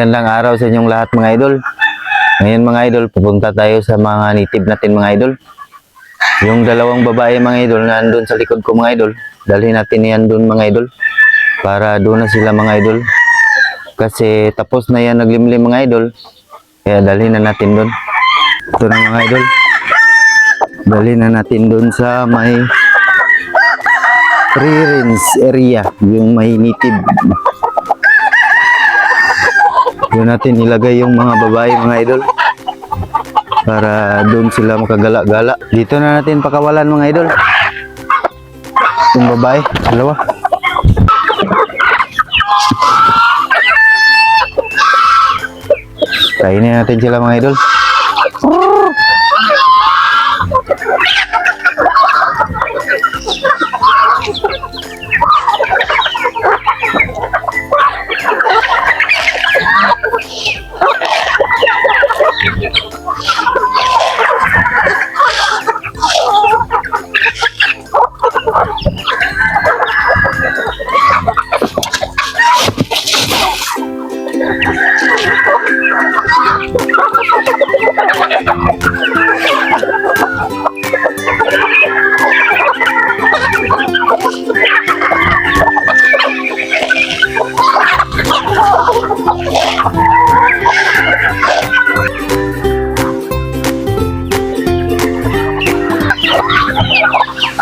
Gandang araw sa inyong lahat mga idol. Ngayon mga idol, pupunta tayo sa mga native natin mga idol. Yung dalawang babae mga idol na andun sa likod ko mga idol, dalhin natin yan dun mga idol. Para doon na sila mga idol. Kasi tapos na yan naglimlim mga idol. Kaya dalhin na natin dun. Ito na mga idol. Dalhin na natin dun sa may free range area. Yung may native doon natin ilagay yung mga babae mga idol. Para doon sila makagala-gala. Dito na natin pakawalan mga idol. Yung babae dalawa. Kainin natin sila mga idol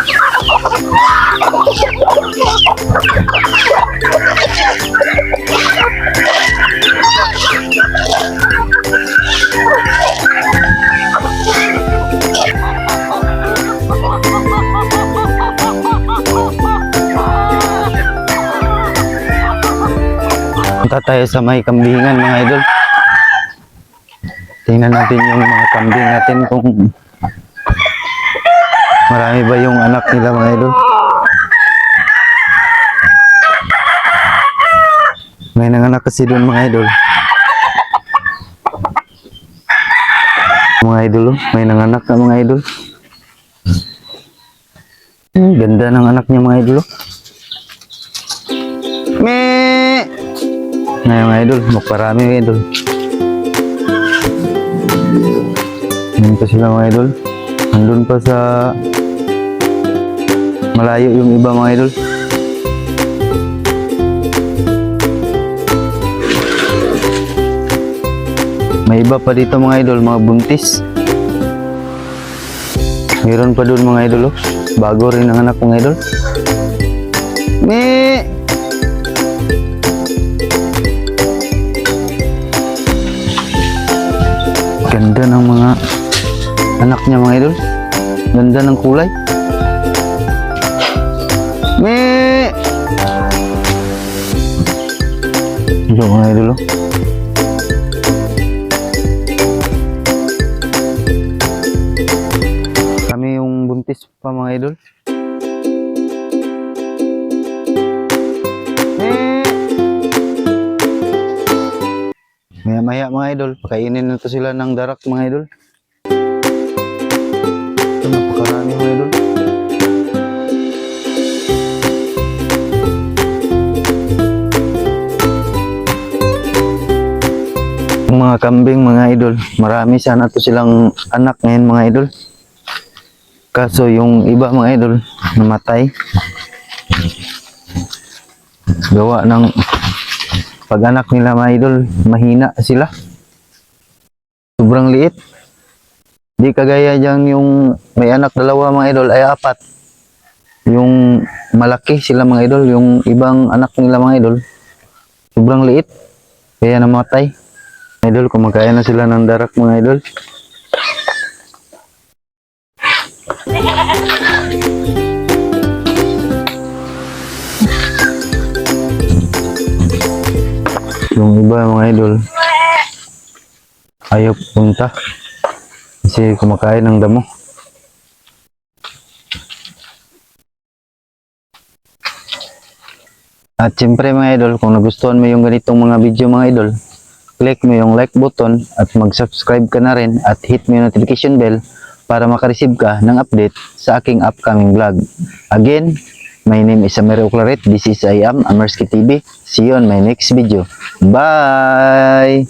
Yeah. Punta tayo sa may kambingan mga idol tingnan natin yung mga kambing natin kung marami ba yung anak nila mga idol may nanganak kasi doon mga idol mga idol oh. may nanganak na mga idol Hmm, ganda ng anak niya mga idol oh. Ngayon idol magparami mga idol Ayan pa sila mga idol andun pa sa malayo yung iba mga idol May iba pa dito mga idol, mga buntis. Meron pa doon mga idol, oh. bago rin ang anak mga idol. Me! Ganda ng mga anak niya mga idol. Ganda ng kulay. Me! Ito mga idol, oh. Kami yung buntis pa mga idol. Maya maya mga idol, pakainin na to sila ng darak mga idol. Ito napakarami mga idol. Mga kambing mga idol, marami sana to silang anak ngayon mga idol. Kaso yung iba mga idol, namatay. Gawa ng pag-anak nila mga idol, mahina sila. Sobrang liit. Di kagaya dyan yung may anak dalawa mga idol ay apat. Yung malaki sila mga idol, yung ibang anak nila mga idol, sobrang liit. Kaya namatay. Idol, kumakain na sila ng darak mga idol. Yung iba mga idol, ayaw punta. Kasi kumakain ng damo. At siyempre mga idol, kung nagustuhan mo yung ganitong mga video mga idol, click mo yung like button at mag-subscribe ka na rin at hit mo yung notification bell para makareceive ka ng update sa aking upcoming vlog. Again, My name is Amero Claret. This is I am Amerski TV. See you on my next video. Bye!